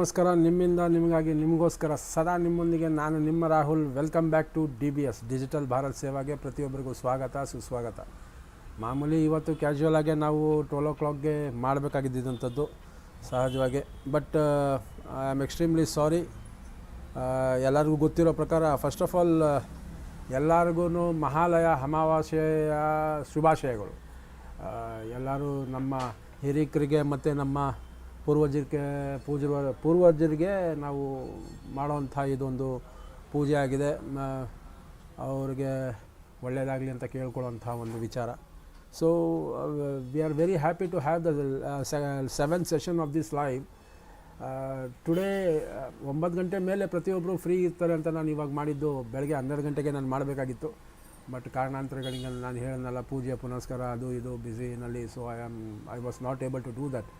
ನಮಸ್ಕಾರ, ನಿಮ್ಮಿಂದ ನಿಮಗಾಗಿ, ನಿಮಗೋಸ್ಕರ ಸದಾ ನಿಮ್ಮೊಂದಿಗೆ ನಾನು ನಿಮ್ಮ Rahul. Welcome back to D B S digital Bharat ಸೇವಾಗೆ ಪ್ರತಿಯೊಬ್ಬರಿಗೂ ಸ್ವಾಗತ, ಸುಸ್ವಾಗತ. ಮಾಮೂಲಿ ಇವತ್ತು ಕ್ಯಾಶುವಲ್ ಆಗಿ ನಾವು ಟ್ವೆಲ್ ಓ ಕ್ಲಾಕ್ಗೆ ಮಾಡಬೇಕಾಗಿದ್ದಂಥದ್ದು ಸಹಜವಾಗಿ but I am extremely sorry ಎಲ್ಲರಿಗೂ ಗೊತ್ತಿರೋ ಪ್ರಕಾರ ಫಸ್ಟ್ ಆಫ್ ಆಲ್ ಎಲ್ಲರಿಗೂ ಮಹಾಲಯ, ಅಮಾವಾಸ್ಯೆಯ ಶುಭಾಶಯಗಳು. ಎಲ್ಲರೂ ನಮ್ಮ ಹಿರಿಕರಿಗೆ ಮತ್ತು ನಮ್ಮ ಪೂರ್ವಜರಿಗೆ ಪೂಜ ಪೂರ್ವಜರಿಗೆ ನಾವು ಮಾಡೋವಂಥ ಇದೊಂದು ಪೂಜೆ ಆಗಿದೆ. ಅವರಿಗೆ ಒಳ್ಳೆಯದಾಗಲಿ ಅಂತ ಕೇಳ್ಕೊಳ್ಳೋಂಥ ಒಂದು ವಿಚಾರ. So we are very happy to have the seven session of this live today ಒಂಬತ್ತು ಗಂಟೆ ಮೇಲೆ ಪ್ರತಿಯೊಬ್ಬರು ಫ್ರೀ ಇರ್ತಾರೆ ಅಂತ ನಾನು ಇವಾಗ ಮಾಡಿದ್ದು ಬೆಳಗ್ಗೆ ಹನ್ನೆರಡು ಗಂಟೆಗೆ ನಾನು ಮಾಡಬೇಕಾಗಿತ್ತು. ಬಟ್ ಕಾರಣಾಂತರಗಳಿಂದ ನಾನು ಹೇಳನಲ್ಲ ಪೂಜೆ, ಪುನಸ್ಕಾರ, ಅದು ಇದು ಬ್ಯುಸಿನಲ್ಲಿ so I am I was not able to do that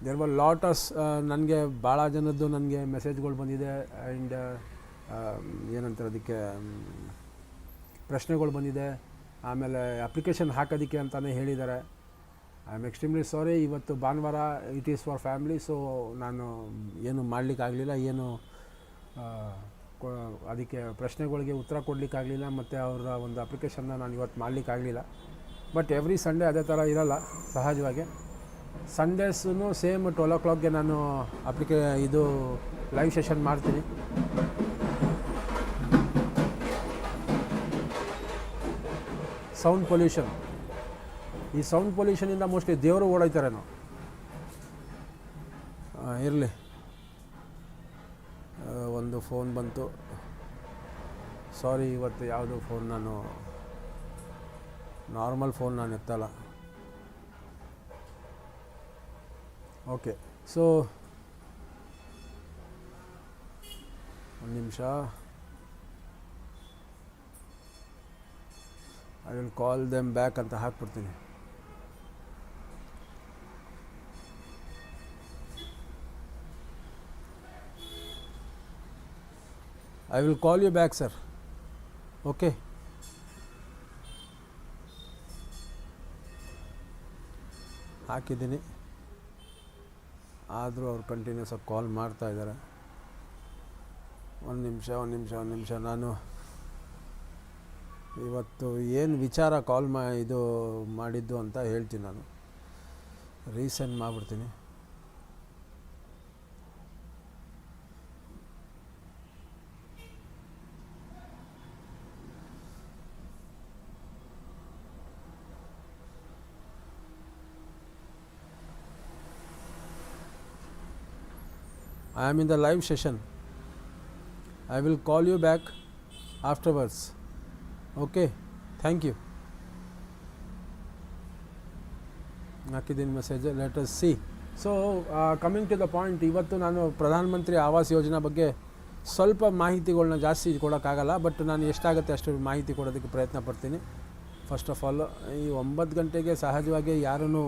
there were lots ನನಗೆ ಭಾಳ ಜನದ್ದು ನನಗೆ ಮೆಸೇಜ್ಗಳು ಬಂದಿದೆ ಆ್ಯಂಡ್ ಏನಂತಾರೆ ಅದಕ್ಕೆ ಮ್, ಪ್ರಶ್ನೆಗಳು ಬಂದಿದೆ. ಆಮೇಲೆ ಅಪ್ಲಿಕೇಶನ್ ಹಾಕೋದಕ್ಕೆ ಅಂತಲೇ ಹೇಳಿದ್ದಾರೆ. ಐ ಆಮ್ ಎಕ್ಸ್ಟ್ರೀಮ್ಲಿ ಸಾರಿ ಇವತ್ತು ಭಾನುವಾರ it is for family so ನಾನು ಏನು ಮಾಡಲಿಕ್ಕಾಗಲಿಲ್ಲ ಏನು ಅದಕ್ಕೆ ಪ್ರಶ್ನೆಗಳಿಗೆ ಉತ್ತರ ಕೊಡಲಿಕ್ಕಾಗಲಿಲ್ಲ ಮತ್ತು ಅವರ ಒಂದು ಅಪ್ಲಿಕೇಶನ್ನ ನಾನು ಇವತ್ತು ಮಾಡಲಿಕ್ಕಾಗಲಿಲ್ಲ ಬಟ್ ಎವ್ರಿ ಸಂಡೇ ಅದೇ ಥರ ಇರಲ್ಲ ಸಹಜವಾಗಿ. ಸಂಡೇಸೂ ಸೇಮ್ ಟ್ವೆಲ್ ಓ ಕ್ಲಾಕ್ಗೆ ನಾನು ಅಪ್ಲಿಕೇ ಇದು ಲೈವ್ ಸೆಷನ್ ಮಾಡ್ತೀನಿ. ಸೌಂಡ್ ಪೊಲ್ಯೂಷನ್ ಈ ಸೌಂಡ್ ಪೊಲ್ಯೂಷನಿಂದ ಮೋಸ್ಟ್ಲಿ ದೇವರು ಓಡಾಯ್ತಾರೇನೋ ಇರಲಿ. ಒಂದು ಫೋನ್ ಬಂತು. ಸಾರಿ ಇವತ್ತು ಯಾವುದು ಫೋನ್ ನಾನು ನಾರ್ಮಲ್ ಫೋನ್ ನಾನು ಎತ್ತಲ್ಲ. ಓಕೆ ಸೊ ಒಂದು ನಿಮಿಷ I will call them back ಅಂತ ಹಾಕ್ಬಿಡ್ತೀನಿ. I will call you back sir okay ಹಾಕಿದ್ದೀನಿ. ಆದರೂ ಅವ್ರು ಕಂಟಿನ್ಯೂಸ್ ಆಗಿ ಕಾಲ್ ಮಾಡ್ತಾ ಇದ್ದಾರೆ. ಒಂದು ನಿಮಿಷ ಒಂದು ನಿಮಿಷ ಒಂದು ನಿಮಿಷ. ನಾನು ಇವತ್ತು ಏನು ವಿಚಾರ ಕಾಲ್ ಮಾ ಇದು ಮಾಡಿದ್ದು ಅಂತ ಹೇಳ್ತೀನಿ ನಾನು. ರೀಸೆಂಟ್ ಮಾಡಿಬಿಡ್ತೀನಿ. I am in the live session. I will call you back afterwards. Okay, thank you. ಹಾಕಿದ್ದೀನಿ message let us see so coming to the point ಇವತ್ತು ನಾನು ಪ್ರಧಾನಮಂತ್ರಿ ಆವಾಸ್ ಯೋಜನಾ ಬಗ್ಗೆ ಸ್ವಲ್ಪ ಮಾಹಿತಿಗಳನ್ನ ಜಾಸ್ತಿ ಕೊಡೋಕ್ಕಾಗಲ್ಲ ಬಟ್ ನಾನು ಎಷ್ಟಾಗುತ್ತೆ ಅಷ್ಟು ಮಾಹಿತಿ ಕೊಡೋದಕ್ಕೆ ಪ್ರಯತ್ನ ಪಡ್ತೀನಿ ಫಸ್ಟ್ ಆಫ್ ಆಲ್ ಈ ಒಂಬತ್ತು ಗಂಟೆಗೆ ಸಹಜವಾಗಿ ಯಾರೂ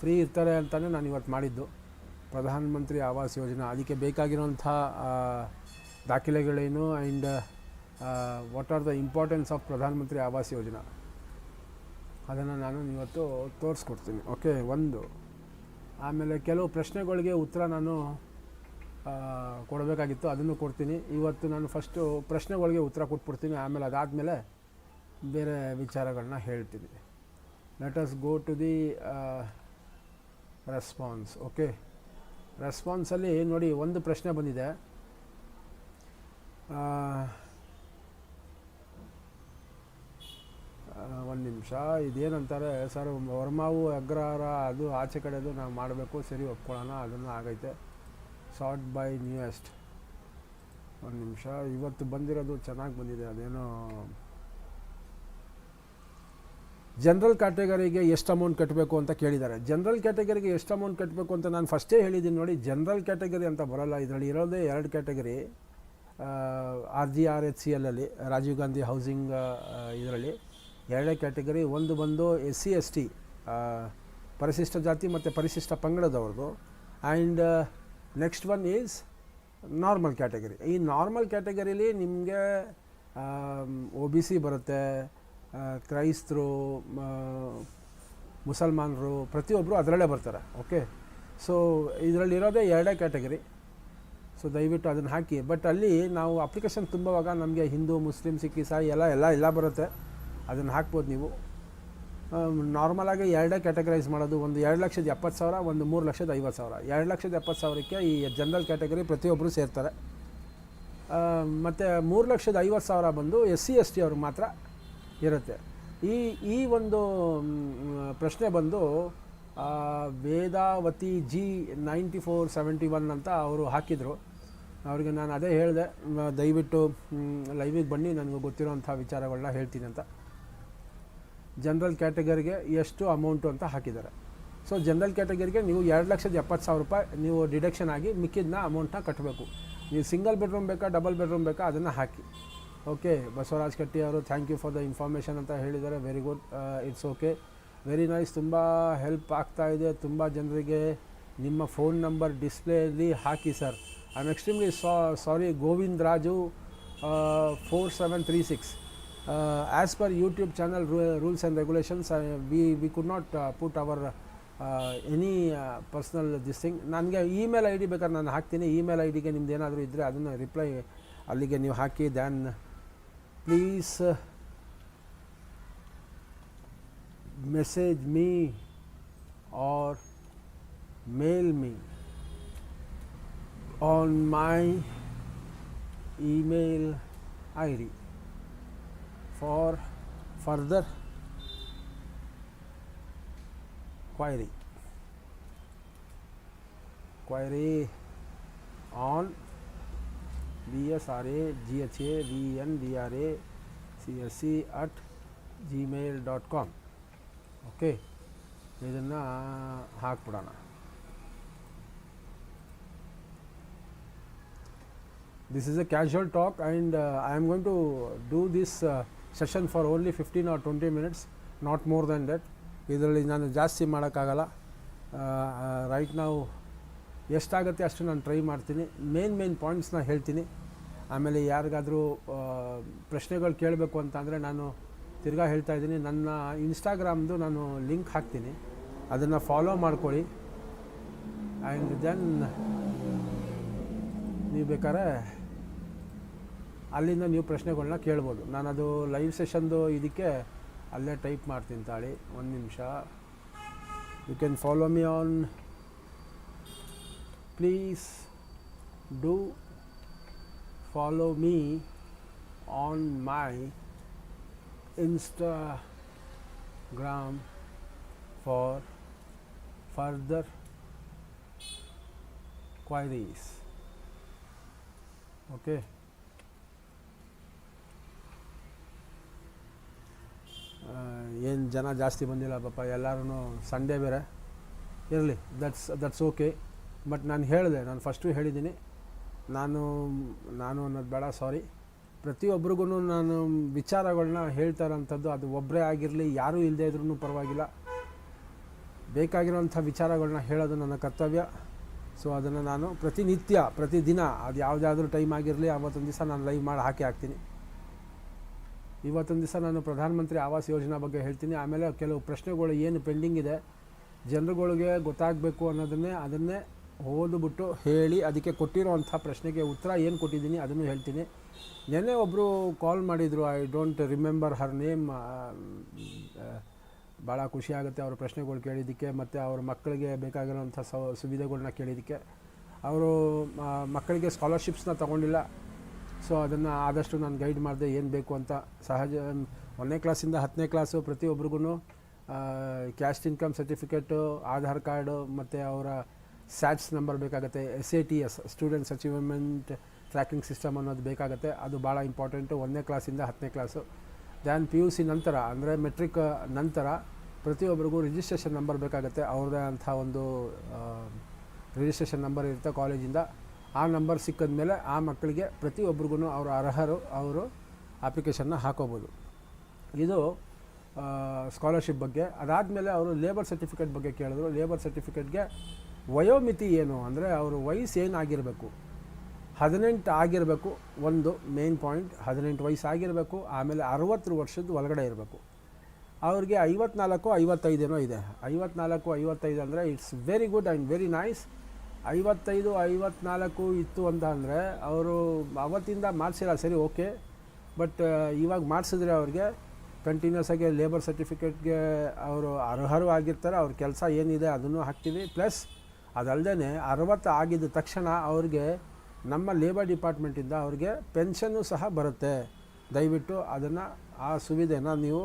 ಫ್ರೀ ಇರ್ತಾರೆ ಅಂತಲೇ ನಾನು ಇವತ್ತು ಮಾಡಿದ್ದು ಪ್ರಧಾನಮಂತ್ರಿ ಆವಾಸ್ ಯೋಜನೆ. ಅದಕ್ಕೆ ಬೇಕಾಗಿರೋಂಥ ಆ, ದಾಖಲೆಗಳೇನು and what are the importance of Pradhan Mantri Awas Yojana? ಅದನ್ನು ನಾನು ಇವತ್ತು ತೋರಿಸ್ಕೊಡ್ತೀನಿ. ಓಕೆ ಒಂದು. ಆಮೇಲೆ ಕೆಲವು ಪ್ರಶ್ನೆಗಳಿಗೆ ಉತ್ತರ ನಾನು ಕೊಡಬೇಕಾಗಿತ್ತು. ಅದನ್ನು ಕೊಡ್ತೀನಿ. ಇವತ್ತು ನಾನು ಫಸ್ಟು ಪ್ರಶ್ನೆಗಳಿಗೆ ಉತ್ತರ ಕೊಟ್ಬಿಡ್ತೀನಿ. ಆಮೇಲೆ ಅದಾದಮೇಲೆ ಬೇರೆ ವಿಚಾರಗಳನ್ನ ಹೇಳ್ತೀನಿ. Let us go to the response okay? ರೆಸ್ಪಾನ್ಸಲ್ಲಿ ನೋಡಿ ಒಂದು ಪ್ರಶ್ನೆ ಬಂದಿದೆ. ಒಂದು ನಿಮಿಷ. ಇದೇನಂತಾರೆ, ಸರ್, ವರ್ಮಾವು ಅಗ್ರಹಾರ, ಅದು ಆಚೆ ಕಡೆದು ನಾವು ಮಾಡಬೇಕು, ಸರಿ ಒಪ್ಕೊಳ್ಳೋಣ, ಅದನ್ನು ಆಗೈತೆ. ಶಾರ್ಟ್ ಬೈ ನ್ಯೂಯೆಸ್ಟ್ ಒಂದು ನಿಮಿಷ. ಇವತ್ತು ಬಂದಿರೋದು ಚೆನ್ನಾಗಿ ಬಂದಿದೆ, ಅದೇನೋ ಜನರಲ್ ಕ್ಯಾಟಗರಿಗೆ ಎಷ್ಟು ಅಮೌಂಟ್ ಕಟ್ಟಬೇಕು ಅಂತ ಕೇಳಿದ್ದಾರೆ. ಜನರಲ್ ಕ್ಯಾಟಗರಿಗೆ ಎಷ್ಟು ಅಮೌಂಟ್ ಕಟ್ಟಬೇಕು ಅಂತ ನಾನು ಫಸ್ಟೇ ಹೇಳಿದ್ದೀನಿ ನೋಡಿ, ಜನರಲ್ ಕ್ಯಾಟಗರಿ ಅಂತ ಬರೋಲ್ಲ. ಇದರಲ್ಲಿ ಇರೋದೇ ಎರಡು category R G R H C ಎಲ್ಲಲ್ಲಿ Rajiv Gandhi housing ಇದರಲ್ಲಿ ಎರಡೇ ಕ್ಯಾಟಗರಿ, ಒಂದು ಬಂದು ಎಸ್ ಸಿ, ಎಸ್ ಟಿ ಪರಿಶಿಷ್ಟ ಜಾತಿ ಮತ್ತು ಪರಿಶಿಷ್ಟ ಪಂಗಡದವ್ರದ್ದು. And next one is normal category ಈ ನಾರ್ಮಲ್ ಕ್ಯಾಟಗರಿಲಿ ನಿಮಗೆ ಒ ಬಿ ಸಿ ಬರುತ್ತೆ ಕ್ರೈಸ್ತರು ಮುಸಲ್ಮಾನರು ಪ್ರತಿಯೊಬ್ಬರು ಅದರಲ್ಲೇ ಬರ್ತಾರೆ ಓಕೆ ಸೊ ಇದರಲ್ಲಿರೋದೇ ಎರಡೇ ಕ್ಯಾಟಗರಿ ಸೊ ದಯವಿಟ್ಟು ಅದನ್ನು ಹಾಕಿ. ಬಟ್ ಅಲ್ಲಿ ನಾವು ಅಪ್ಲಿಕೇಶನ್ ತುಂಬುವಾಗ ನಮಗೆ ಹಿಂದೂ ಮುಸ್ಲಿಮ್ ಸಿಖ್, ಇಸಾಯಿ ಎಲ್ಲ ಎಲ್ಲ ಎಲ್ಲ ಬರುತ್ತೆ. ಅದನ್ನು ಹಾಕ್ಬೋದು ನೀವು. ನಾರ್ಮಲಾಗಿ ಎರಡೇ ಕ್ಯಾಟಗರೈಸ್ ಮಾಡೋದು ಒಂದು ಎರಡು ಲಕ್ಷದ ಎಪ್ಪತ್ತು ಸಾವಿರ, ಒಂದು ಮೂರು ಲಕ್ಷದ ಐವತ್ತು ಸಾವಿರ. ಎರಡು ಲಕ್ಷದ ಎಪ್ಪತ್ತು ಸಾವಿರಕ್ಕೆ ಈ ಜನರಲ್ ಕ್ಯಾಟಗರಿ ಪ್ರತಿಯೊಬ್ಬರು ಸೇರ್ತಾರೆ. ಮತ್ತು ಮೂರು ಲಕ್ಷದ ಐವತ್ತು ಸಾವಿರ ಬಂದು ಎಸ್ ಸಿ, ಎಸ್ ಟಿ ಅವ್ರಿಗೆ ಮಾತ್ರ ಇರುತ್ತೆ. ಈ ಈ ಒಂದು ಪ್ರಶ್ನೆ ಬಂದು Vedavathi ji ninety four seventy one ಅಂತ ಅವರು ಹಾಕಿದರು. ಅವರಿಗೆ ನಾನು ಅದೇ ಹೇಳಿದೆ ದಯವಿಟ್ಟು ಲೈವಿಗೆ ಬನ್ನಿ, ನನಗೆ ಗೊತ್ತಿರೋಂಥ ವಿಚಾರಗಳನ್ನ ಹೇಳ್ತೀನಿ ಅಂತ. ಜನರಲ್ ಕ್ಯಾಟಗರಿಗೆ ಎಷ್ಟು ಅಮೌಂಟು ಅಂತ ಹಾಕಿದ್ದಾರೆ. ಸೊ, ಜನರಲ್ ಕ್ಯಾಟಗರಿಗೆ ನೀವು ಎರಡು ಲಕ್ಷದ ಎಪ್ಪತ್ತು ಸಾವಿರ ರೂಪಾಯಿ, ನೀವು ಡಿಡಕ್ಷನ್ ಆಗಿ ಮಿಕ್ಕಿದ್ನ ಅಮೌಂಟ್ನ ಕಟ್ಟಬೇಕು. ನೀವು ಸಿಂಗಲ್ ಬೆಡ್ರೂಮ್ ಬೇಕಾ, ಡಬಲ್ ಬೆಡ್ರೂಮ್ ಬೇಕಾ, ಅದನ್ನು ಹಾಕಿ. ಓಕೆ, ಬಸವರಾಜ್ ಕಟ್ಟಿ ಅವರು thank you for the information ಅಂತ ಹೇಳಿದ್ದಾರೆ. Very good it's okay very nice ತುಂಬ ಹೆಲ್ಪ್ ಆಗ್ತಾ ಇದೆ. ತುಂಬ ಜನರಿಗೆ ನಿಮ್ಮ ಫೋನ್ ನಂಬರ್ ಡಿಸ್ಪ್ಲೇಲಿ ಹಾಕಿ sir I am extremely sorry Govind Raju four seven three six as per YouTube channel rules and regulations we we could not put our any personal this thing ನನಗೆ email I D ಬೇಕಾದ್ರೆ ನಾನು ಹಾಕ್ತೀನಿ. Email I ಡಿಗೆ ನಿಮ್ದು ಏನಾದರೂ ಇದ್ದರೆ ಅದನ್ನು reply ಅಲ್ಲಿಗೆ ನೀವು ಹಾಕಿ then please uh, message me or mail me on my email id for further query query on bsra gha vndra csc at gmail dot com okay ಇದನ್ನು ಹಾಕ್ಬಿಡೋಣ this is a casual talk and uh, i am going to do this uh, session for only 15 or 20 minutes not more than that ಇದರಲ್ಲಿ ನಾನು ಜಾಸ್ತಿ ಮಾಡೋಕ್ಕಾಗಲ್ಲ right ನಾವು ಎಷ್ಟಾಗುತ್ತೆ ಅಷ್ಟು ನಾನು try ಮಾಡ್ತೀನಿ. ಮೇನ್ ಮೇನ್ ಪಾಯಿಂಟ್ಸ್ನ ಹೇಳ್ತೀನಿ. ಆಮೇಲೆ ಯಾರಿಗಾದರೂ ಪ್ರಶ್ನೆಗಳು ಕೇಳಬೇಕು ಅಂತ ಅಂದರೆ ನಾನು ತಿರ್ಗಾ ಹೇಳ್ತಾ ಇದ್ದೀನಿ. ನನ್ನ ಇನ್ಸ್ಟಾಗ್ರಾಮ್ದು ನಾನು ಲಿಂಕ್ ಹಾಕ್ತೀನಿ. ಅದನ್ನು ಫಾಲೋ ಮಾಡ್ಕೊಳ್ಳಿ. ಆ್ಯಂಡ್ ದೆನ್ ನೀವು ಬೇಕಾದ್ರೆ ಅಲ್ಲಿಂದ ನೀವು ಪ್ರಶ್ನೆಗಳನ್ನ ಕೇಳ್ಬೋದು. ನಾನು ಅದು ಲೈವ್ ಸೆಷನ್ದು ಇದಕ್ಕೆ ಅಲ್ಲೇ ಟೈಪ್ ಮಾಡ್ತೀನಿ ತಾಳಿ. ಒಂದು ನಿಮಿಷ. You can follow me on please do follow me on my Instagram for further queries okay ಏನು ಜನ ಜಾಸ್ತಿ ಬಂದಿಲ್ಲ ಪಾಪ ಎಲ್ಲರೂ ಸಂಡೇ ಬೇರೆ. ಇರಲಿ ದಟ್ಸ್ ದಟ್ಸ್ ಓಕೆ ಬಟ್ ನಾನು ಹೇಳಿದೆ, ನಾನು ಫಸ್ಟು ಹೇಳಿದ್ದೀನಿ. ನಾನು ನಾನು ಅನ್ನೋದು ಬೇಡ ಸಾರಿ ಪ್ರತಿಯೊಬ್ಬರಿಗೂ ನಾನು ವಿಚಾರಗಳನ್ನ ಹೇಳ್ತಾ ಇರೋಂಥದ್ದು ಅದು ಒಬ್ಬರೇ ಆಗಿರಲಿ, ಯಾರೂ ಇಲ್ಲದೇ ಇದ್ರೂ ಪರವಾಗಿಲ್ಲ. ಬೇಕಾಗಿರೋಂಥ ವಿಚಾರಗಳನ್ನ ಹೇಳೋದು ನನ್ನ ಕರ್ತವ್ಯ. ಸೊ ಅದನ್ನು ನಾನು ಪ್ರತಿನಿತ್ಯ, ಪ್ರತಿದಿನ, ಅದು ಯಾವುದಾದ್ರೂ ಟೈಮ್ ಆಗಿರಲಿ ಆವತ್ತೊಂದು ದಿವಸ ನಾನು ಲೈವ್ ಮಾಡಿ ಹಾಕಿ ಹಾಕ್ತೀನಿ. ಇವತ್ತೊಂದು ದಿವಸ ನಾನು ಪ್ರಧಾನಮಂತ್ರಿ ಆವಾಸ್ ಯೋಜನೆ ಬಗ್ಗೆ ಹೇಳ್ತೀನಿ. ಆಮೇಲೆ ಕೆಲವು ಪ್ರಶ್ನೆಗಳು ಏನು ಪೆಂಡಿಂಗ್ ಇದೆ, ಜನರುಗಳಿಗೆ ಗೊತ್ತಾಗಬೇಕು ಅನ್ನೋದನ್ನೇ, ಅದನ್ನೇ ಓದ್ಬಿಟ್ಟು ಹೇಳಿ ಅದಕ್ಕೆ ಕೊಟ್ಟಿರೋವಂಥ ಪ್ರಶ್ನೆಗೆ ಉತ್ತರ ಏನು ಕೊಟ್ಟಿದ್ದೀನಿ ಅದನ್ನು ಹೇಳ್ತೀನಿ. ನೆನ್ನೆ ಒಬ್ಬರು ಕಾಲ್ ಮಾಡಿದರು I don't remember her name ಭಾಳ ಖುಷಿ ಆಗುತ್ತೆ ಅವ್ರ ಪ್ರಶ್ನೆಗಳು ಕೇಳಿದ್ದಕ್ಕೆ ಮತ್ತು ಅವ್ರ ಮಕ್ಕಳಿಗೆ ಬೇಕಾಗಿರೋಂಥ ಸೌ, ಸುವಿಧೆಗಳ್ನ ಕೇಳಿದ್ದಕ್ಕೆ. ಅವರು ಮಕ್ಕಳಿಗೆ ಸ್ಕಾಲರ್ಶಿಪ್ಸ್ನ ತೊಗೊಂಡಿಲ್ಲ. ಸೊ ಅದನ್ನು ಆದಷ್ಟು ನಾನು ಗೈಡ್ ಮಾಡಿದೆ ಏನು ಬೇಕು ಅಂತ. ಸಹಜ, ಒಂದನೇ ಕ್ಲಾಸಿಂದ ಹತ್ತನೇ ಕ್ಲಾಸು ಪ್ರತಿಯೊಬ್ಬರಿಗೂ caste income certificate Aadhaar card ಮತ್ತು ಅವರ ಸ್ಯಾಟ್ಸ್ ನಂಬರ್ ಬೇಕಾಗುತ್ತೆ S A T S students achievement tracking system ಅನ್ನೋದು ಬೇಕಾಗುತ್ತೆ. ಅದು ಭಾಳ ಇಂಪಾರ್ಟೆಂಟು ಒಂದನೇ ಕ್ಲಾಸಿಂದ ಹತ್ತನೇ class then P U C ನಂತರ, ಅಂದರೆ ಮೆಟ್ರಿಕ್ ನಂತರ ಪ್ರತಿಯೊಬ್ಬರಿಗೂ ರಿಜಿಸ್ಟ್ರೇಷನ್ ನಂಬರ್ ಬೇಕಾಗುತ್ತೆ. ಅವ್ರದ್ದೇ ಅಂಥ ಒಂದು ರಿಜಿಸ್ಟ್ರೇಷನ್ ನಂಬರ್ ಇರುತ್ತೆ ಕಾಲೇಜಿಂದ ಆ ನಂಬರ್ ಸಿಕ್ಕಿದ ಮೇಲೆ ಆ ಮಕ್ಕಳಿಗೆ ಪ್ರತಿಯೊಬ್ಬರಿಗೂ ಅವರ ಅರ್ಹರು, ಅವರು ಅಪ್ಲಿಕೇಶನ್ನ ಹಾಕೋಬೋದು. ಇದು ಸ್ಕಾಲರ್ಶಿಪ್ ಬಗ್ಗೆ. ಅದಾದಮೇಲೆ ಅವರು ಲೇಬರ್ ಸರ್ಟಿಫಿಕೇಟ್ ಬಗ್ಗೆ ಕೇಳಿದ್ರು. ಲೇಬರ್ ಸರ್ಟಿಫಿಕೇಟ್ಗೆ ವಯೋಮಿತಿ ಏನು ಅಂದರೆ ಅವರು ವಯಸ್ಸು ಏನಾಗಿರಬೇಕು? ಹದಿನೆಂಟು ಆಗಿರಬೇಕು, ಒಂದು ಮೇನ್ ಪಾಯಿಂಟ್ ಹದಿನೆಂಟು ವಯಸ್ಸು ಆಗಿರಬೇಕು, ಆಮೇಲೆ ಅರವತ್ತು ವರ್ಷದ ಒಳಗಡೆ ಇರಬೇಕು. ಅವ್ರಿಗೆ ಐವತ್ನಾಲ್ಕು ಐವತ್ತೈದೇನೋ ಇದೆ. ಐವತ್ನಾಲ್ಕು, ಐವತ್ತೈದು ಅಂದರೆ it's very good and very nice ಐವತ್ತೈದು, ಐವತ್ನಾಲ್ಕು ಇತ್ತು ಅಂತ ಅಂದರೆ ಅವರು ಅವತ್ತಿಂದ ಮಾಡಿಸಿಲ್ಲ, ಸರಿ ಓಕೆ ಬಟ್ ಇವಾಗ ಮಾಡಿಸಿದ್ರೆ ಅವ್ರಿಗೆ ಕಂಟಿನ್ಯೂಸ್ ಆಗಿ ಲೇಬರ್ ಸರ್ಟಿಫಿಕೇಟ್ಗೆ ಅವರು ಅರ್ಹರು ಆಗಿರ್ತಾರೆ, ಅವ್ರ ಕೆಲಸ ಏನಿದೆ ಅದನ್ನು ಹಾಕ್ತೀವಿ. ಪ್ಲಸ್ ಅದಲ್ಲದೆ ಅರವತ್ತು ಆಗಿದ್ದ ತಕ್ಷಣ ಅವ್ರಿಗೆ ನಮ್ಮ ಲೇಬರ್ ಡಿಪಾರ್ಟ್ಮೆಂಟಿಂದ ಅವ್ರಿಗೆ ಪೆನ್ಷನ್ನು ಸಹ ಬರುತ್ತೆ. ದಯವಿಟ್ಟು ಅದನ್ನು, ಆ ಸುವಿಧೆನ ನೀವು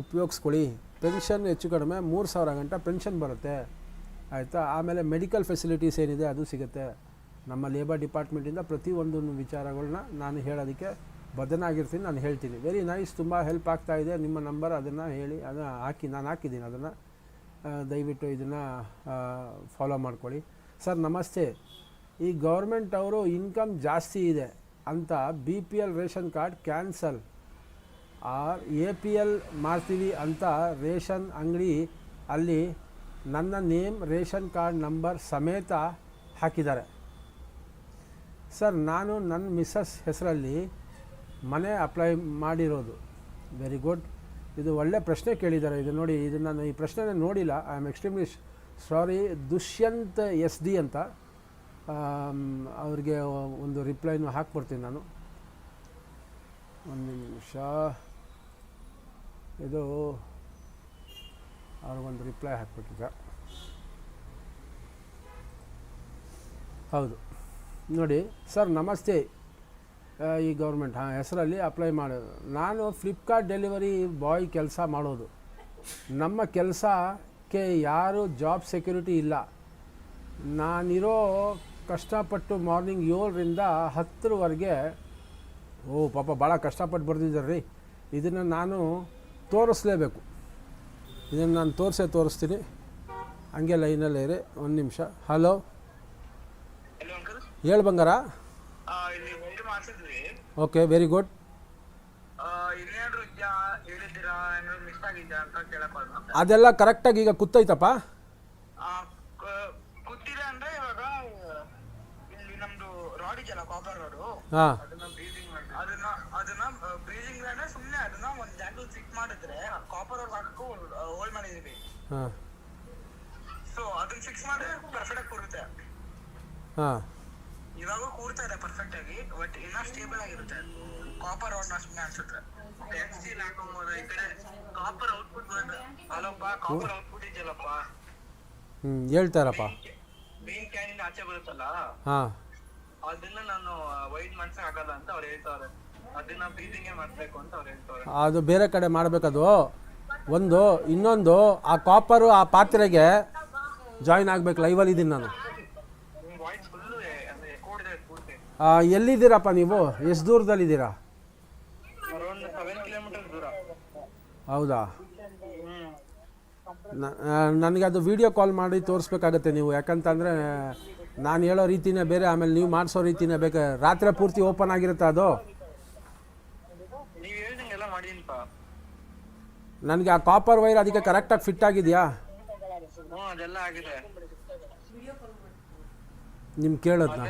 ಉಪಯೋಗಿಸ್ಕೊಳ್ಳಿ. ಪೆನ್ಷನ್ ಹೆಚ್ಚು ಕಡಿಮೆ ಮೂರು ಸಾವಿರ ಗಂಟೆ ಪೆನ್ಷನ್ ಬರುತ್ತೆ. ಆಯಿತಾ? ಆಮೇಲೆ ಮೆಡಿಕಲ್ ಫೆಸಿಲಿಟೀಸ್ ಏನಿದೆ ಅದು ಸಿಗುತ್ತೆ. ನಮ್ಮ ಲೇಬರ್ ಡಿಪಾರ್ಟ್ಮೆಂಟಿಂದ ಪ್ರತಿಯೊಂದು ವಿಚಾರಗಳನ್ನ ನಾನು ಹೇಳೋದಕ್ಕೆ ಬದನಾಗಿರ್ತೀನಿ ನಾನು ಹೇಳ್ತೀನಿ. ವೆರಿ ನೈಸ್ ತುಂಬ ಹೆಲ್ಪ್ ಆಗ್ತಾ ಇದೆ. ನಿಮ್ಮ ನಂಬರ್ ಅದನ್ನು ಹೇಳಿ, ಅದನ್ನು ಹಾಕಿ, ನಾನು ಹಾಕಿದ್ದೀನಿ ಅದನ್ನು. ದಯವಿಟ್ಟು ಇದನ್ನು ಫಾಲೋ ಮಾಡ್ಕೊಳ್ಳಿ. ಸರ್, ನಮಸ್ತೆ. ಈ ಗೌರ್ಮೆಂಟ್ ಅವರು ಇನ್ಕಮ್ ಜಾಸ್ತಿ ಇದೆ ಅಂತ B P L ration card cancel or A P L ಮಾಡ್ತೀವಿ ಅಂತ ರೇಷನ್ ಅಂಗಡಿ ಅಲ್ಲಿ ನನ್ನ ನೇಮ್, ರೇಷನ್ ಕಾರ್ಡ್ ನಂಬರ್ ಸಮೇತ ಹಾಕಿದ್ದಾರೆ. ಸರ್, ನಾನು ನನ್ನ ಮಿಸ್ಸಸ್ ಹೆಸರಲ್ಲಿ ಮನೆ ಅಪ್ಲೈ ಮಾಡಿರೋದು. ವೆರಿ ಗುಡ್ ಇದು ಒಳ್ಳೆ ಪ್ರಶ್ನೆ ಕೇಳಿದ್ದಾರೆ. ಇದು ನೋಡಿ, ಇದು ನಾನು ಈ ಪ್ರಶ್ನೆನ ನೋಡಿಲ್ಲ. I am extremely sorry Dushyant S D ಅಂತ ಅವ್ರಿಗೆ ಒಂದು ರಿಪ್ಲೈನು ಹಾಕ್ಬಿಡ್ತೀನಿ ನಾನು. ಒಂದು ನಿಮಿಷ. ಇದು ಅವ್ರಿಗೊಂದು ರಿಪ್ಲೈ ಹಾಕ್ಬಿಟ್ಟಿದ್ದ ಹೌದು. ನೋಡಿ, ಸರ್, ನಮಸ್ತೆ. ಈ ಗೌರ್ಮೆಂಟ್ ಹಾಂ ಹೆಸರಲ್ಲಿ ಅಪ್ಲೈ ಮಾಡೋದು. ನಾನು ಫ್ಲಿಪ್ಕಾರ್ಟ್ ಡೆಲಿವರಿ ಬಾಯ್ ಕೆಲಸ ಮಾಡೋದು. ನಮ್ಮ ಕೆಲಸಕ್ಕೆ ಯಾರು ಜಾಬ್ ಸೆಕ್ಯೂರಿಟಿ ಇಲ್ಲ. ನಾನಿರೋ ಕಷ್ಟಪಟ್ಟು ಮಾರ್ನಿಂಗ್ ಏಳರಿಂದ ಹತ್ತರವರೆಗೆ ಓ ಪಾಪ ಭಾಳ ಕಷ್ಟಪಟ್ಟು ಬರ್ದಿದ್ದಾರೆ ರೀ. ಇದನ್ನು ನಾನು ತೋರಿಸ್ಲೇಬೇಕು. ಇದನ್ನು ನಾನು ತೋರಿಸೇ ತೋರಿಸ್ತೀನಿ. ಹಂಗೆ ಲೈನಲ್ಲಿ ಇರಿ ಒಂದು ನಿಮಿಷ. ಹಲೋ ಹೇಳು ಬಂಗಾರ. ಮಾಡ್ಸಿದ್ವಿ. ಓಕೆ ವೆರಿ ಗುಡ್ ಆ, ಇನ್ನೇನಾದ್ರು ಇದ್ಯಾ ಹೇಳಿದ್ದೀರಾ ಏನಾದ್ರು ಮಿಸ್ ಆಗಿದ್ಯಾ ಅಂತ ಕೇಳಕ್ ಮಾಡ್ದೆ. ಅದೆಲ್ಲ ಕರೆಕ್ಟಾಗಿ ಈಗ ಕುತ್ತೈತಪ್ಪ? ಆ, ಕ- ಗೊತ್ತಿಲ್ಲ ಅಂದ್ರೆ ಇವಾಗ ಇಲ್ಲಿ ನಮ್ದು ರಾಡ್ ಇದೆಯಲ್ಲ ಕಾಪರ್ ರಾಡು ಹಾಂ. ಅದನ್ನ ಬ್ರೀದಿಂಗ್ ಅದನ್ನ ಅದನ್ನ ಬ್ರೀದಿಂಗ್ ಅಂದ್ರೆ ಸುಮ್ಮನೆ ಅದನ್ನ ಒಂದ್ ಜಾಗದಲ್ಲಿ ಫಿಟ್ ಮಾಡಿದ್ರೆ ಕಾಪರ್ ರಾಡ್ ಹಾಕಕ್ಕೂ ಹೋಲ್ಡ್ ಮಾಡಿದೀವಿ ಹಾಂ. ಸೊ ಅದನ್ನ ಫಿಕ್ಸ್ ಮಾಡಿದ್ರೆ ಪರ್ಫೆಕ್ಟ್ ಆಗಿ ಕೂರುತ್ತೆ. ಹಾಂ. ಇವಾಗ ಕೂರ್ತಾ ಇದೆ ಪರ್ಫೆಕ್ಟ್ ಆಗಿ ಬಟ್ ಇನ್ನ ಸ್ಟೇಬಲ್ ಆಗಿರುತ್ತೆ ಕಾಪರ್ ಔಟ್ ಸುಮ್ಮನೆ ಅನ್ಸುತ್ತೆ. ಟೆಕ್ಸ್ಟೈಲ್ ಹಾಕೊಂಬೋದು ಈ ಕಡೆ ಕಾಪರ್ ಔಟ್ಪುಟ್ ಅಲ್ಲಪ್ಪ ಕಾಪರ್ ಔಟ್ಪುಟ್ ಇದೆಯಲ್ಲಪ್ಪ. ಹ್ಮ್ ಹೇಳ್ತಾರಪ್ಪ. ಮೇನ್ ಕ್ಯಾನಿಂದ ಆಚೆ ಬರುತ್ತಲ್ಲ? ಹಾ. ಅದನ್ನ ನಾನು ವೈಟ್ ಮಾಡ್ಸಕ್ ಆಗಲ್ಲ ಅಂತ ಅವ್ರು ಹೇಳ್ತಾರೆ. ಅದನ್ನ ಬೀಟಿಂಗ್ ಮಾಡ್ಬೇಕು ಅಂತ ಅವ್ರು ಹೇಳ್ತಾರೆ. ಅದು ಬೇರೆ ಕಡೆ ಮಾಡ್ಬೇಕದು. ಒಂದು ಇನ್ನೊಂದು ಆ ಕಾಪರು ಆ ಪಾತ್ರೆಗೆ ಜಾಯಿನ್ ಆಗ್ಬೇಕು ಲೈವಲ್ಲಿ ಇದ್ದೀನಿ ನಾನು ನಿಮ್ ವಾಯ್ಸ್ ಫುಲ್ ಅಂದ್ರೆ ಎಕೋಡ್ ಇದೆ ಪೂರ್ತಿ ಆ, ಎಲ್ಲಿದ್ದೀರಪ್ಪ ನೀವು? ಎಷ್ಟು ದೂರದಲ್ಲಿದ್ದೀರಾ? ಹೌದಾ? ನನಗೆ ಅದು ವಿಡಿಯೋ ಕಾಲ್ ಮಾಡಿ ತೋರಿಸ್ಬೇಕಾಗತ್ತೆ ನೀವು. ಯಾಕಂತಂದರೆ ನಾನು ಹೇಳೋ ರೀತಿನೇ ಬೇರೆ ಆಮೇಲೆ ನೀವು ಮಾಡಿಸೋ ರೀತಿನೇ ಬೇಕು. ರಾತ್ರಿ ಪೂರ್ತಿ ಓಪನ್ ಆಗಿರುತ್ತೆ ಅದು? ನನಗೆ ಆ ಕಾಪರ್ ವೈರ್ ಅದಕ್ಕೆ ಕರೆಕ್ಟಾಗಿ ಫಿಟ್ ಆಗಿದೆಯಾ? ಹ್ಮ್ ಅದೆಲ್ಲ ಆಗಿದೆ. ನಿಮ್ಗೆ ಕೇಳೋದು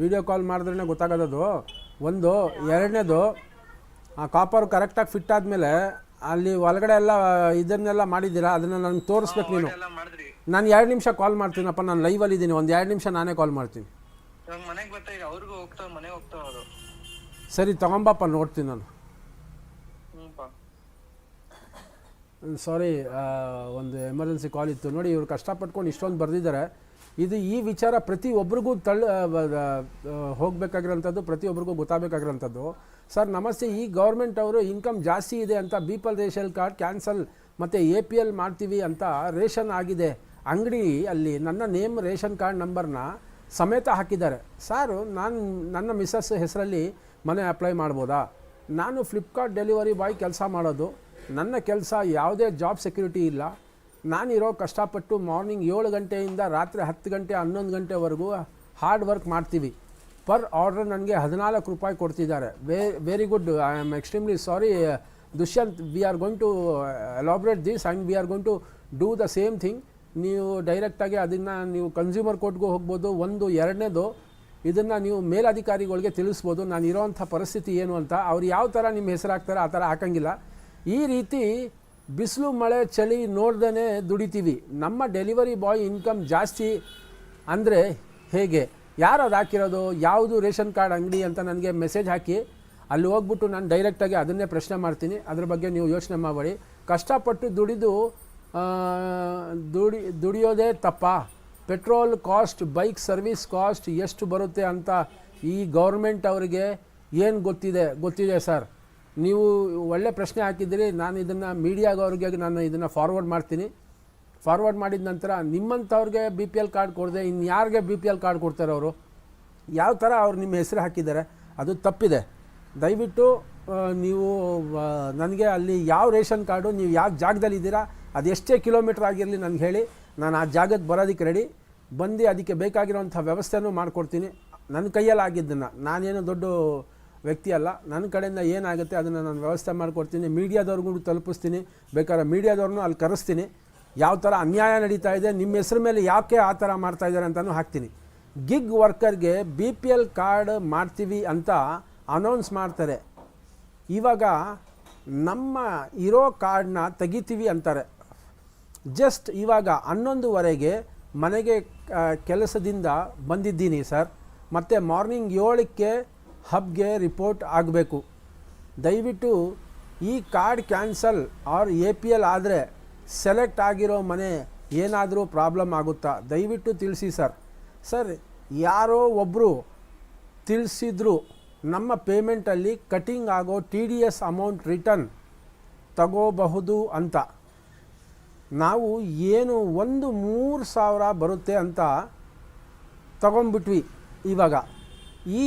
ವಿಡಿಯೋ ಕಾಲ್ ಮಾಡಿದ್ರೇ ಗೊತ್ತಾಗೋದದು. ಒಂದು ಎರಡನೇದು ಆ ಕಾಪರ್ ಕರೆಕ್ಟಾಗಿ ಫಿಟ್ ಆದಮೇಲೆ ಅಲ್ಲಿ ಒಳಗಡೆ ಎಲ್ಲ ಇದನ್ನೆಲ್ಲ ಮಾಡಿದ್ದೀರಾ? ಅದನ್ನು ನನಗೆ ತೋರಿಸ್ಬೇಕು ನೀನು. ನಾನು ಎರಡು ನಿಮಿಷ ಕಾಲ್ ಮಾಡ್ತೀನಪ್ಪ ನಾನು ಲೈವಲ್ಲಿ ಇದ್ದೀನಿ ಒಂದು ಎರಡು ನಿಮಿಷ ನಾನೇ ಕಾಲ್ ಮಾಡ್ತೀನಿ. ಸರಿ ತಗೊಂಬಪ್ಪ ನೋಡ್ತೀನಿ ನಾನು. ಸಾರಿ ಒಂದು ಎಮರ್ಜೆನ್ಸಿ ಕಾಲ್ ಇತ್ತು. ನೋಡಿ ಇವ್ರು ಕಷ್ಟಪಟ್ಕೊಂಡು ಇಷ್ಟೊಂದು ಬರೆದಿದ್ದಾರೆ. ಇದು ಈ ವಿಚಾರ ಪ್ರತಿಯೊಬ್ಬರಿಗೂ ತಳ್ಳ ಹೋಗಬೇಕಾಗಿರೋಂಥದ್ದು ಪ್ರತಿಯೊಬ್ಬರಿಗೂ ಗೊತ್ತಾಗಬೇಕಾಗಿರೋಂಥದ್ದು. ಸರ್, ನಮಸ್ತೆ, ಈ ಗೌರ್ಮೆಂಟ್ ಅವರು ಇನ್ಕಮ್ ಜಾಸ್ತಿ ಇದೆ ಅಂತ B P L ration card cancel ಮತ್ತು ಎ ಪಿ ಎಲ್ ಮಾಡ್ತೀವಿ ಅಂತ ರೇಷನ್ ಆಗಿದೆ. ಅಂಗಡಿ ಅಲ್ಲಿ ನನ್ನ ನೇಮ್, ರೇಷನ್ ಕಾರ್ಡ್ ನಂಬರ್ನ ಸಮೇತ ಹಾಕಿದ್ದಾರೆ. ಸಾರು, ನಾನು, ನನ್ನ ಮಿಸ್ಸಸ್ ಹೆಸರಲ್ಲಿ ಮನೆ ಅಪ್ಲೈ ಮಾಡ್ಬೋದಾ? ನಾನು ಫ್ಲಿಪ್ಕಾರ್ಟ್ ಡೆಲಿವರಿ ಬಾಯ್ ಕೆಲಸ ಮಾಡೋದು. ನನ್ನ ಕೆಲಸ ಯಾವುದೇ ಜಾಬ್ ಸೆಕ್ಯೂರಿಟಿ ಇಲ್ಲ. ನಾನಿರೋ ಕಷ್ಟಪಟ್ಟು ಮಾರ್ನಿಂಗ್ ಏಳು ಗಂಟೆಯಿಂದ ರಾತ್ರಿ ಹತ್ತು ಗಂಟೆ ಹನ್ನೊಂದು ಗಂಟೆವರೆಗೂ ಹಾರ್ಡ್ ವರ್ಕ್ ಮಾಡ್ತೀವಿ. ಪರ್ ಆರ್ಡರ್ ನನಗೆ ಹದಿನಾಲ್ಕು ರೂಪಾಯಿ ಕೊಡ್ತಿದ್ದಾರೆ. Way very good I am extremely sorry Dushyant we are going to elaborate this and we are going to do the same thing ನೀವು ಡೈರೆಕ್ಟಾಗಿ ಅದನ್ನು ನೀವು ಕನ್ಸ್ಯೂಮರ್ ಕೋರ್ಟ್ಗೂ ಹೋಗ್ಬೋದು. ಒಂದು, ಎರಡನೇದು, ಇದನ್ನು ನೀವು ಮೇಲಧಿಕಾರಿಗಳಿಗೆ ತಿಳಿಸ್ಬೋದು. ನಾನು ಇರೋವಂಥ ಪರಿಸ್ಥಿತಿ ಏನು ಅಂತ. ಅವ್ರು ಯಾವ ಥರ ನಿಮ್ಮ ಹೆಸರು ಹಾಕ್ತಾರೆ ಆ ಥರ ಹಾಕಂಗಿಲ್ಲ. ಈ ರೀತಿ ಬಿಸಿಲು, ಮಳೆ, ಚಳಿ ನೋಡ್ದೇ ದುಡಿತೀವಿ. ನಮ್ಮ ಡೆಲಿವರಿ ಬಾಯ್ ಇನ್ಕಮ್ ಜಾಸ್ತಿ ಅಂದರೆ ಹೇಗೆ? ಯಾರು ಅದು ಹಾಕಿರೋದು? ಯಾವುದು ರೇಷನ್ ಕಾರ್ಡ್ ಅಂಗಡಿ ಅಂತ ನನಗೆ ಮೆಸೇಜ್ ಹಾಕಿ ಅಲ್ಲಿ ಹೋಗ್ಬಿಟ್ಟು ನಾನು ಡೈರೆಕ್ಟಾಗಿ ಅದನ್ನೇ ಪ್ರಶ್ನೆ ಮಾಡ್ತೀನಿ. ಅದ್ರ ಬಗ್ಗೆ ನೀವು ಯೋಚನೆ ಮಾಡಬೇಡಿ. ಕಷ್ಟಪಟ್ಟು ದುಡಿದು ದುಡಿ, ದುಡಿಯೋದೇ ತಪ್ಪ. Petrol cost, bike service cost ಎಷ್ಟು ಬರುತ್ತೆ ಅಂತ ಈ ಗೌರ್ಮೆಂಟ್ ಅವರಿಗೆ ಏನು ಗೊತ್ತಿದೆ? ಗೊತ್ತಿದೆ ಸರ್. ನೀವು ಒಳ್ಳೆ ಪ್ರಶ್ನೆ ಹಾಕಿದ್ದೀರಿ, ನಾನು ಇದನ್ನು ಮೀಡಿಯಾಗವ್ರಿಗೆ ನಾನು ಇದನ್ನು ಫಾರ್ವರ್ಡ್ ಮಾಡ್ತೀನಿ. ಫಾರ್ವರ್ಡ್ ಮಾಡಿದ ನಂತರ ನಿಮ್ಮಂಥವ್ರಿಗೆ ಬಿ ಪಿ ಎಲ್ ಕಾರ್ಡ್ ಕೊಡದೆ, ಇನ್ನು ಯಾರಿಗೆ ಬಿ ಪಿ ಎಲ್ ಕಾರ್ಡ್ ಕೊಡ್ತಾರೆ ಅವರು? ಯಾವ ಥರ ಅವ್ರು ನಿಮ್ಮ ಹೆಸರು ಹಾಕಿದ್ದಾರೆ, ಅದು ತಪ್ಪಿದೆ. ದಯವಿಟ್ಟು ನೀವು ನನಗೆ ಅಲ್ಲಿ ಯಾವ ರೇಷನ್ ಕಾರ್ಡು, ನೀವು ಯಾವ ಜಾಗದಲ್ಲಿ ಇದ್ದೀರಾ, ಅದು ಎಷ್ಟೇ ಕಿಲೋಮೀಟ್ರ್ ಆಗಿರಲಿ ನನಗೆ ಹೇಳಿ, ನಾನು ಆ ಜಾಗಕ್ಕೆ ಬರೋದಕ್ಕೆ ರೆಡಿ ಬಂದು ಅದಕ್ಕೆ ಬೇಕಾಗಿರೋಂಥ ವ್ಯವಸ್ಥೆನೂ ಮಾಡಿಕೊಡ್ತೀನಿ. ನನ್ನ ಕೈಯಲ್ಲಿ ಆಗಿದ್ದನ್ನು ನಾನೇನು ದೊಡ್ಡ ವ್ಯಕ್ತಿ ಅಲ್ಲ. ನನ್ನ ಕಡೆಯಿಂದ ಏನಾಗುತ್ತೆ ಅದನ್ನು ನಾನು ವ್ಯವಸ್ಥೆ ಮಾಡಿಕೊಡ್ತೀನಿ. ಮೀಡಿಯಾದವ್ರಿಗೂ ತಲುಪಿಸ್ತೀನಿ. ಬೇಕಾದ್ರೆ ಮೀಡಿಯಾದವ್ರನ್ನೂ ಅಲ್ಲಿ ಕರೆಸ್ತೀನಿ. ಯಾವ ಥರ ಅನ್ಯಾಯ ನಡೀತಾ ಇದೆ, ನಿಮ್ಮ ಹೆಸ್ರ ಮೇಲೆ ಯಾಕೆ ಆ ಥರ ಮಾಡ್ತಾ ಇದ್ದಾರೆ ಅಂತಲೂ ಹಾಕ್ತೀನಿ. ಗಿಗ್ ವರ್ಕರ್ಗೆ ಬಿ ಪಿ ಎಲ್ ಕಾರ್ಡ್ ಮಾಡ್ತೀವಿ ಅಂತ ಅನೌನ್ಸ್ ಮಾಡ್ತಾರೆ. ಇವಾಗ ನಮ್ಮ ಇರೋ ಕಾರ್ಡ್ನ ತೆಗಿತೀವಿ ಅಂತಾರೆ. ಜಸ್ಟ್ ಇವಾಗ ಹನ್ನೊಂದುವರೆಗೆ ಮನೆಗೆ ಕೆಲಸದಿಂದ ಬಂದಿದ್ದೀನಿ ಸರ್. ಮತ್ತು ಮಾರ್ನಿಂಗ್ ಏಳಕ್ಕೆ ಹಬ್ಗೆ ರಿಪೋರ್ಟ್ ಆಗಬೇಕು. ದಯವಿಟ್ಟು ಈ card cancel or A P L ಆದರೆ ಸೆಲೆಕ್ಟ್ ಆಗಿರೋ ಮನೆ ಏನಾದರೂ ಪ್ರಾಬ್ಲಮ್ ಆಗುತ್ತಾ? ದಯವಿಟ್ಟು ತಿಳಿಸಿ ಸರ್. ಸರ್, ಯಾರೋ ಒಬ್ಬರು ತಿಳಿಸಿದ್ರು ನಮ್ಮ ಪೇಮೆಂಟಲ್ಲಿ ಕಟಿಂಗ್ ಆಗೋ T D S amount return ತಗೋಬಹುದು ಅಂತ. ನಾವು ಏನು ಒಂದು ಮೂರು ಸಾವಿರ ಬರುತ್ತೆ ಅಂತ ತಗೊಂಬಿಟ್ವಿ ಇವಾಗ. ಈ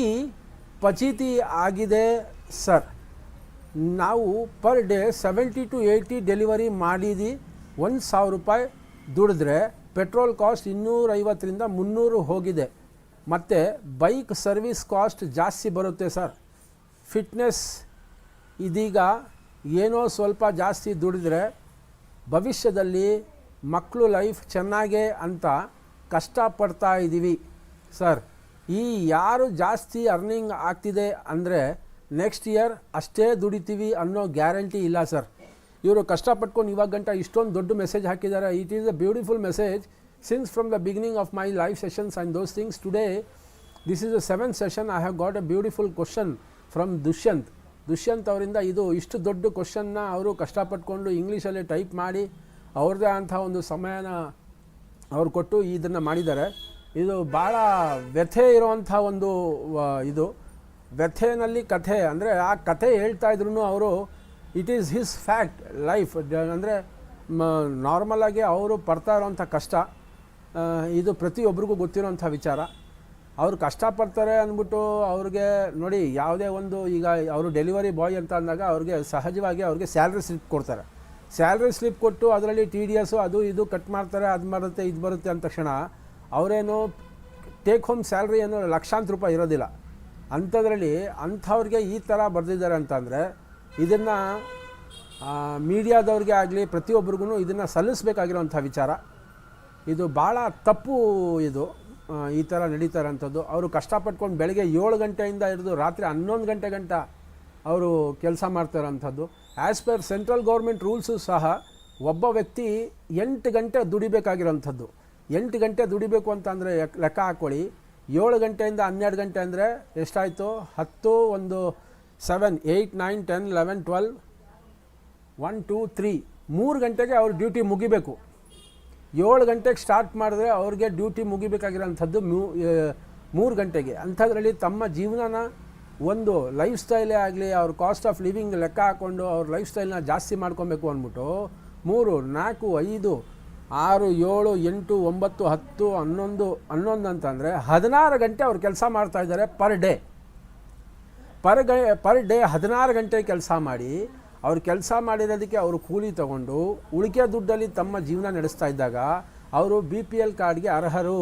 ಪಚೀತಿ ಆಗಿದೆ, ಸರ್. ನಾವು per day seventy to eighty delivery ಮಾಡಿದಿ, ಒಂದು ಸಾವಿರ ರೂಪಾಯಿ ದುಡಿದ್ರೆ ಪೆಟ್ರೋಲ್ ಕಾಸ್ಟ್ ಇನ್ನೂರೈವತ್ತರಿಂದ ಮುನ್ನೂರು ಹೋಗಿದೆ. ಮತ್ತು ಬೈಕ್ ಸರ್ವಿಸ್ ಕಾಸ್ಟ್ ಜಾಸ್ತಿ ಬರುತ್ತೆ, ಸರ್. ಫಿಟ್ನೆಸ್ ಇದೀಗ ಏನೋ ಸ್ವಲ್ಪ ಜಾಸ್ತಿ ದುಡಿದ್ರೆ ಭವಿಷ್ಯದಲ್ಲಿ ಮಕ್ಕಳು ಲೈಫ್ ಚೆನ್ನಾಗೇ ಅಂತ ಕಷ್ಟಪಡ್ತಾ ಇದ್ದೀವಿ ಸರ್. ಈ ಯಾರು ಜಾಸ್ತಿ ಅರ್ನಿಂಗ್ ಆಗ್ತಿದೆ ಅಂದರೆ ನೆಕ್ಸ್ಟ್ ಇಯರ್ ಅಷ್ಟೇ ದುಡಿತೀವಿ ಅನ್ನೋ ಗ್ಯಾರಂಟಿ ಇಲ್ಲ, ಸರ್. ಇವರು ಕಷ್ಟಪಟ್ಕೊಂಡು ಇವಾಗ ಗಂಟ ಇಷ್ಟೊಂದು ದೊಡ್ಡ ಮೆಸೇಜ್ ಹಾಕಿದ್ದಾರೆ. It is a beautiful message since from the beginning of my life sessions and those things today this is a seventh session I have got a beautiful question from Dushyant Dushyant ಅವರಿಂದ ಇದು ಇಷ್ಟು ದೊಡ್ಡ ಕ್ವಶನ್ನ ಅವರು ಕಷ್ಟಪಟ್ಕೊಂಡು ಇಂಗ್ಲೀಷಲ್ಲಿ type ಮಾಡಿ ಅವ್ರದ್ದೇ ಅಂಥ ಒಂದು ಸಮಯನ ಅವ್ರು ಕೊಟ್ಟು ಇದನ್ನು ಮಾಡಿದ್ದಾರೆ. ಇದು ಭಾಳ ವ್ಯಥೆ ಇರುವಂಥ ಒಂದು ಇದು. ವ್ಯಥೆನಲ್ಲಿ ಕಥೆ, ಅಂದರೆ ಆ ಕಥೆ ಹೇಳ್ತಾ ಇದ್ರು ಅವರು it is his fact life ಅಂದರೆ ನಾರ್ಮಲಾಗಿ ಅವರು ಪಡ್ತಾ ಇರೋವಂಥ ಕಷ್ಟ ಇದು ಪ್ರತಿಯೊಬ್ಬರಿಗೂ ಗೊತ್ತಿರೋಂಥ ವಿಚಾರ. ಅವ್ರು ಕಷ್ಟಪಡ್ತಾರೆ ಅಂದ್ಬಿಟ್ಟು ಅವ್ರಿಗೆ, ನೋಡಿ, ಯಾವುದೇ ಒಂದು, ಈಗ ಅವರು ಡೆಲಿವರಿ ಬಾಯ್ ಅಂತ ಅಂದಾಗ ಅವ್ರಿಗೆ ಸಹಜವಾಗಿ ಅವ್ರಿಗೆ ಸ್ಯಾಲ್ರಿ ಸ್ಲಿಪ್ ಕೊಡ್ತಾರೆ. ಸ್ಯಾಲ್ರಿ ಸ್ಲಿಪ್ ಕೊಟ್ಟು ಅದರಲ್ಲಿ ಟಿ ಡಿ ಎಸ್ಸು ಅದು ಇದು ಕಟ್ ಮಾಡ್ತಾರೆ, ಅದು ಬರುತ್ತೆ ಇದು ಬರುತ್ತೆ ಅಂದ ತಕ್ಷಣ ಅವರೇನು ಟೇಕ್ ಹೋಮ್ ಸ್ಯಾಲ್ರಿ ಏನು ಲಕ್ಷಾಂತರ ರೂಪಾಯಿ ಇರೋದಿಲ್ಲ. ಅಂಥದ್ರಲ್ಲಿ ಅಂಥವ್ರಿಗೆ ಈ ಥರ ಬರೆದಿದ್ದಾರೆ ಅಂತಂದರೆ ಇದನ್ನು ಮೀಡಿಯಾದವ್ರಿಗೆ ಆಗಲಿ ಪ್ರತಿಯೊಬ್ಬರಿಗೂ ಇದನ್ನು ಸಲ್ಲಿಸಬೇಕಾಗಿರೋಂಥ ವಿಚಾರ. ಇದು ಭಾಳ ತಪ್ಪು ಇದು. ಈ ಥರ ನಡೀತಾ ಇರೋಂಥದ್ದು ಅವರು ಕಷ್ಟಪಟ್ಕೊಂಡು ಬೆಳಗ್ಗೆ ಏಳು ಗಂಟೆಯಿಂದ ಹಿಡಿದು ರಾತ್ರಿ ಹನ್ನೊಂದು ಗಂಟೆ ಗಂಟ ಅವರು ಕೆಲಸ ಮಾಡ್ತಾ ಇರೋಂಥದ್ದು as per central government rules ಸಹ ಒಬ್ಬ ವ್ಯಕ್ತಿ ಎಂಟು ಗಂಟೆ ದುಡಿಬೇಕಾಗಿರೋಂಥದ್ದು ಎಂಟು ಗಂಟೆ ದುಡಿಬೇಕು ಅಂತ ಅಂದರೆ ಲೆಕ್ಕ ಹಾಕ್ಕೊಳ್ಳಿ ಏಳು ಗಂಟೆಯಿಂದ ಹನ್ನೆರಡು ಗಂಟೆ ಅಂದರೆ ಎಷ್ಟಾಯಿತು? ಹತ್ತು, ಒಂದು seven eight nine ten eleven twelve one two three ಮೂರು ಗಂಟೆಗೆ ಅವ್ರ ಡ್ಯೂಟಿ ಮುಗಿಬೇಕು. ಏಳು ಗಂಟೆಗೆ ಸ್ಟಾರ್ಟ್ ಮಾಡಿದ್ರೆ ಅವ್ರಿಗೆ ಡ್ಯೂಟಿ ಮುಗಿಬೇಕಾಗಿರೋಂಥದ್ದು ಮೂರು ಗಂಟೆಗೆ. ಅಂಥದ್ರಲ್ಲಿ ತಮ್ಮ ಜೀವನನ ಒಂದು ಲೈಫ್ ಸ್ಟೈಲೇ ಆಗಲಿ, ಅವ್ರ ಕಾಸ್ಟ್ ಆಫ್ ಲಿವಿಂಗ್ ಲೆಕ್ಕ ಹಾಕ್ಕೊಂಡು ಅವ್ರ ಲೈಫ್ ಸ್ಟೈಲ್ನ ಜಾಸ್ತಿ ಮಾಡ್ಕೊಬೇಕು ಅಂದ್ಬಿಟ್ಟು, ಮೂರು, ನಾಲ್ಕು, ಐದು ಆರು, ಏಳು, ಎಂಟು, ಒಂಬತ್ತು, ಹತ್ತು, ಹನ್ನೊಂದು ಹನ್ನೊಂದು ಅಂತಂದರೆ ಹದಿನಾರು ಗಂಟೆ ಅವ್ರು ಕೆಲಸ ಮಾಡ್ತಾ ಇದ್ದಾರೆ ಪರ್ ಡೇ. ಪರ್ ಗ ಪರ್ ಡೇ ಹದಿನಾರು ಗಂಟೆ ಕೆಲಸ ಮಾಡಿ, ಅವ್ರು ಕೆಲಸ ಮಾಡಿರೋದಕ್ಕೆ ಅವರು ಕೂಲಿ ತಗೊಂಡು ಉಳಿಕೆ ದುಡ್ಡಲ್ಲಿ ತಮ್ಮ ಜೀವನ ನಡೆಸ್ತಾ ಇದ್ದಾಗ ಅವರು ಬಿ ಪಿ ಎಲ್ ಕಾರ್ಡ್ಗೆ ಅರ್ಹರು.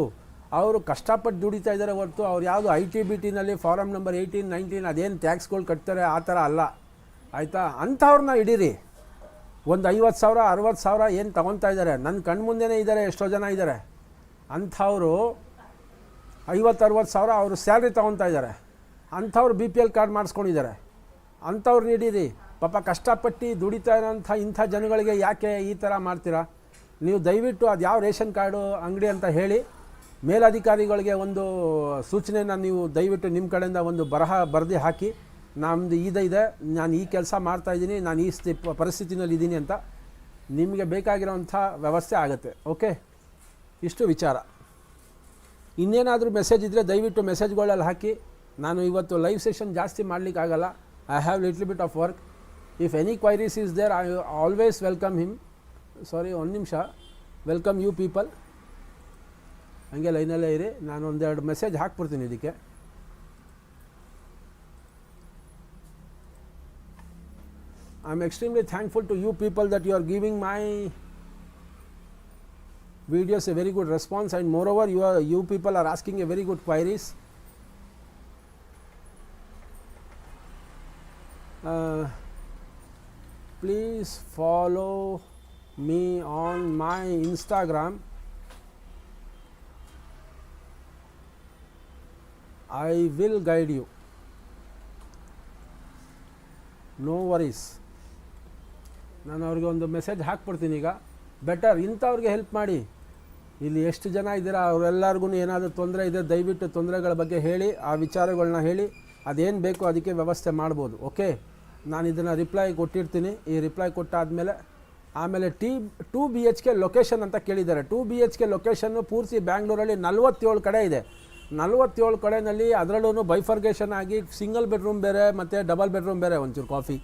ಅವರು ಕಷ್ಟಪಟ್ಟು ದುಡಿತಾ ಇದ್ದಾರೆ ಹೊರತು ಅವ್ರು ಯಾವುದು ಐ ಟಿ ಬಿ ಟಿನಲ್ಲಿ ಫಾರಮ್ ನಂಬರ್ ಏಯ್ಟೀನ್, ನೈನ್ಟೀನ್ ಅದೇನು ಟ್ಯಾಕ್ಸ್ಗಳು ಕಟ್ತಾರೆ ಆ ಥರ ಅಲ್ಲ. ಆಯಿತಾ? ಅಂಥವ್ರನ್ನ ಹಿಡೀರಿ. ಒಂದು ಐವತ್ತು ಸಾವಿರ, ಅರವತ್ತು ಸಾವಿರ ಏನು ತಗೊತಾ ಇದ್ದಾರೆ ನನ್ನ ಕಣ್ಮುಂದೆನೇ ಇದ್ದಾರೆ ಎಷ್ಟೋ ಜನ ಇದ್ದಾರೆ ಅಂಥವರು ಐವತ್ತು, ಅರವತ್ತು ಸಾವಿರ ಅವರು ಸ್ಯಾಲ್ರಿ ತೊಗೊತಾ ಇದ್ದಾರೆ ಅಂಥವ್ರು ಬಿ ಪಿ ಎಲ್ ಕಾರ್ಡ್ ಮಾಡಿಸ್ಕೊಂಡಿದ್ದಾರೆ ಅಂಥವ್ರು ನೀಡಿರಿ, ಪಾಪ ಕಷ್ಟಪಟ್ಟು ದುಡಿತಾ ಇರೋಂಥ ಇಂಥ ಜನಗಳಿಗೆ ಯಾಕೆ ಈ ಥರ ಮಾಡ್ತೀರಾ? ನೀವು ದಯವಿಟ್ಟು ಅದು ಯಾವ ರೇಷನ್ ಕಾರ್ಡು ಅಂಗಡಿ ಅಂತ ಹೇಳಿ, ಮೇಲಧಿಕಾರಿಗಳಿಗೆ ಒಂದು ಸೂಚನೆಯನ್ನು ನೀವು ದಯವಿಟ್ಟು ನಿಮ್ಮ ಕಡೆಯಿಂದ ಒಂದು ಬರಹ ಬರೆದು ಹಾಕಿ ನಮ್ಮದು ಇದೆ. ನಾನು ಈ ಕೆಲಸ ಮಾಡ್ತಾಯಿದ್ದೀನಿ ನಾನು ಈ ಸ್ಥಿ ಪರಿಸ್ಥಿತಿನಲ್ಲಿ ಇದ್ದೀನಿ ಅಂತ ನಿಮಗೆ ಬೇಕಾಗಿರೋವಂಥ ವ್ಯವಸ್ಥೆ ಆಗುತ್ತೆ. ಓಕೆ ಇಷ್ಟು ವಿಚಾರ. ಇನ್ನೇನಾದರೂ ಮೆಸೇಜ್ ಇದ್ದರೆ ದಯವಿಟ್ಟು ಮೆಸೇಜ್ಗಳಲ್ಲಿ ಹಾಕಿ. ನಾನು ಇವತ್ತು ಲೈವ್ ಸೆಷನ್ ಜಾಸ್ತಿ ಮಾಡಲಿಕ್ಕಾಗಲ್ಲ. I have little bit of work if any queries is there I always welcome him sorry ಒಂದು ನಿಮಿಷ. ವೆಲ್ಕಮ್ ಯು ಪೀಪಲ್ ಹಂಗೆ ಲೈನಲ್ಲೇ ಇರಿ. ನಾನು ಒಂದೆರಡು ಮೆಸೇಜ್ ಹಾಕ್ಬಿಡ್ತೀನಿ ಇದಕ್ಕೆ. I am extremely thankful to you people that you are giving my videos a very good response and moreover you are you people are asking a very good queries. Uh, please follow me on my Instagram. I will guide you. No worries. ನಾನು ಅವ್ರಿಗೆ ಒಂದು message ಹಾಕ್ಬಿಡ್ತೀನಿ ಈಗ. Better ಇಂಥವ್ರಿಗೆ help ಮಾಡಿ. ಇಲ್ಲಿ ಎಷ್ಟು ಜನ ಇದ್ದೀರಾ? ಅವರೆಲ್ಲರಿಗೂ ಏನಾದರೂ ತೊಂದರೆ ಇದೆ, ದಯವಿಟ್ಟು ತೊಂದರೆಗಳ ಬಗ್ಗೆ ಹೇಳಿ, ಆ ವಿಚಾರಗಳನ್ನ ಹೇಳಿ. ಅದೇನು ಬೇಕೋ ಅದಕ್ಕೆ ವ್ಯವಸ್ಥೆ ಮಾಡ್ಬೋದು ಓಕೆ ನಾನು ಇದನ್ನು ರಿಪ್ಲೈ ಕೊಟ್ಟಿರ್ತೀನಿ. ಈ ರಿಪ್ಲೈ ಕೊಟ್ಟಾದಮೇಲೆ, ಆಮೇಲೆ T two B H K location ಅಂತ ಕೇಳಿದ್ದಾರೆ. Two B H K location ಪೂರ್ತಿ ಬ್ಯಾಂಗ್ಳೂರಲ್ಲಿ ನಲ್ವತ್ತೇಳು ಕಡೆ ಇದೆ. ನಲ್ವತ್ತೇಳು ಕಡೆಯಲ್ಲಿ ಅದರಲ್ಲೂ ಬೈಫರ್ಗೇಷನ್ ಆಗಿ ಸಿಂಗಲ್ ಬೆಡ್ರೂಮ್ ಬೇರೆ, ಮತ್ತು ಡಬಲ್ ಬೆಡ್ರೂಮ್ ಬೇರೆ ಒಂಚೂರು ಕಾಫಿ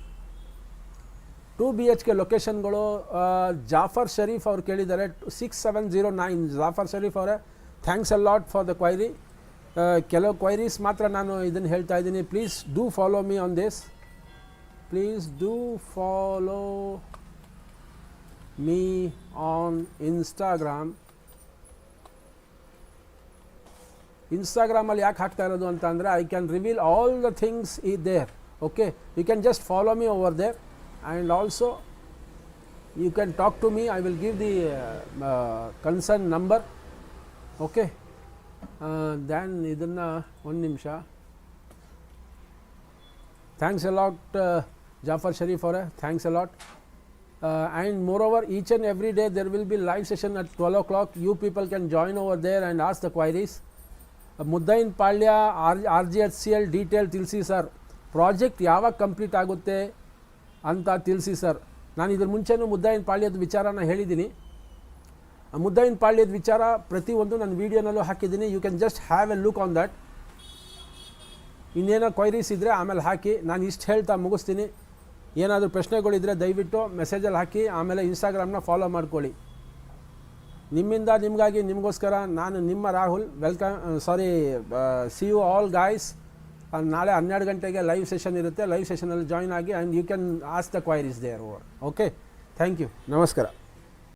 ಟೂ ಬಿ ಎಚ್ ಕೆ ಲೊಕೇಶನ್ಗಳು ಜಾಫರ್ ಶರೀಫ್ ಅವ್ರು ಕೇಳಿದ್ದಾರೆ six seven zero nine Jafar Sharif ಅವರೇ. Thanks a lot for the query ಕೆಲವು ಕ್ವೈರೀಸ್ ಮಾತ್ರ ನಾನು ಇದನ್ನು ಹೇಳ್ತಾ ಇದ್ದೀನಿ. Please do follow me on this please do follow me on Instagram ಇನ್ಸ್ಟಾಗ್ರಾಮಲ್ಲಿ ಯಾಕೆ ಹಾಕ್ತಾ ಇರೋದು ಅಂತ ಅಂದರೆ I can reveal all the things ಈ there okay you can just follow me over there and also you can talk to me I will give the concern number okay then ಇದನ್ನು ಒಂದು ನಿಮಿಷ. Thanks a lot Jafar Sharif ಅವರೇ. Thanks a lot and more over each and every day there will be live session at twelve o'clock you people can join over there and ask the queries Muddinapalya R R G H C L detail ತಿಳಿಸಿ sir project ಯಾವಾಗ complete ಆಗುತ್ತೆ? ಅಂತ ತಿಳಿಸಿ sir. ನಾನು ಇದ್ರ ಮುಂಚೆನೂ ಮುದ್ದಾಯಿನ ಪಾಳ್ಯದ ವಿಚಾರನ ಹೇಳಿದ್ದೀನಿ. ಮುದ್ದಾಯಿನ ಪಾಳ್ಯದ ವಿಚಾರ ಪ್ರತಿಯೊಂದು ನನ್ನ ವೀಡಿಯೋನಲ್ಲೂ ಹಾಕಿದ್ದೀನಿ. You can just have a look on that ಇನ್ನೇನೋ ಕ್ವೈರೀಸ್ ಇದ್ದರೆ ಆಮೇಲೆ ಹಾಕಿ. ನಾನು ಇಷ್ಟು ಹೇಳ್ತಾ ಮುಗಿಸ್ತೀನಿ. ಏನಾದರೂ ಪ್ರಶ್ನೆಗಳಿದ್ದರೆ ದಯವಿಟ್ಟು ಮೆಸೇಜಲ್ಲಿ ಹಾಕಿ. ಆಮೇಲೆ ಇನ್ಸ್ಟಾಗ್ರಾಮ್ನ ಫಾಲೋ ಮಾಡ್ಕೊಳ್ಳಿ. ನಿಮ್ಮಿಂದ, ನಿಮಗಾಗಿ, ನಿಮಗೋಸ್ಕರ ನಾನು ನಿಮ್ಮ Rahul. Welcome sorry see you all guys ನಾಳೆ ಹನ್ನೆರಡು ಗಂಟೆಗೆ ಲೈವ್ ಸೆಷನ್ ಇರುತ್ತೆ. ಲೈವ್ ಸೆಷನಲ್ಲಿ ಜಾಯ್ನ್ ಆಗಿ and you can ask the queries there over okay thank you ನಮಸ್ಕಾರ.